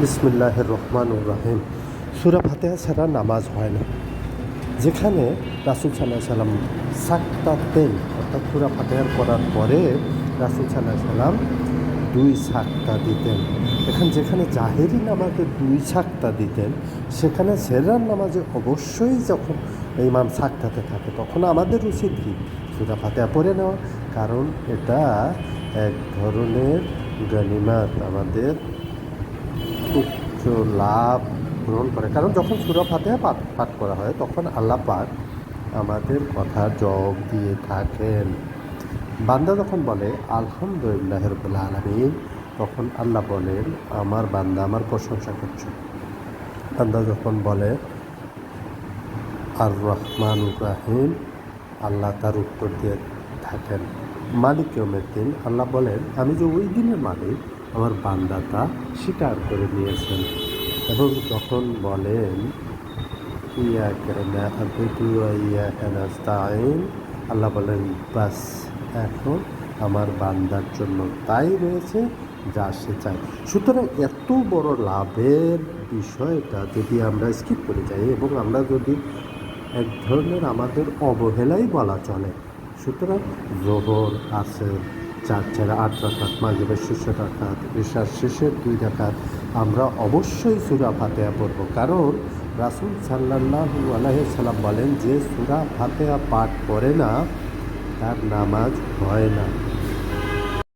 বিসমিল্লাহ রহমান রাহিম সুরা ফাতেহা ছাড়া নামাজ হয় না। যেখানে রাসুল সাল্লাহ সাল্লাম সাক্তাতেন অর্থাৎ সুরা ফাতেহার করার পরে রাসুল সাল্লাহ সাল্লাম দুই সাক্তা দিতেন। এখন যেখানে জাহেরি নামাজে দুই সাক্তা দিতেন, সেখানে সেরার নামাজে অবশ্যই যখন ইমাম সাক্তাতে থাকে, তখন আমাদের উচিত কি? সুরা ফাতেহা পড়ে নেওয়া। কারণ এটা এক ধরনের গনিমাত আমাদের উচ্চ লাভ গ্রহণ করে। কারণ যখন সুরা ফাতেহা পাঠ পাঠ করা হয়, তখন আল্লাহ পাক আমাদের কথা জবাব দিয়ে থাকেন। বান্দা যখন বলে, আলহামদুলিল্লাহ রবিল আলমিন, তখন আল্লাহ বলেন, আমার বান্দা আমার প্রশংসা করছে। বান্দা যখন বলে আর রহমান রাহিম, আল্লাহ তার উত্তর দিয়ে থাকেন। মালিক ইয়মের দিন আল্লাহ বলেন, আমি যে ওই দিনের মালিক আমার বান্দা তা স্বীকার করে নিয়েছেন। এবং যখন বলেন, ইয়া কেনা আবুদু ইয়া কেনাস্তাইন আল্লাহ বলেন, বাস, এখন আমার বান্দার জন্য তাই রয়েছে যা সে চায়। সুতরাং এত বড় লাভের বিষয়টা যদি আমরা স্কিপ করে যাই এবং আমরা যদি এক ধরনের আমাদের অবহেলাই বলা চলে, সুতরাং জোহর আছে চার চার আট রাখাত মাগরীবের শেষ রাখাত এশার শেষের দুই রাখাত আমরা অবশ্যই সুরা ফাতেহা পড়ব। কারণ রাসুল সাল্লাহ আলাইসাল্লাম বলেন, যে সুরা ফাতেহা পাঠ করে না, তার নামাজ হয় না।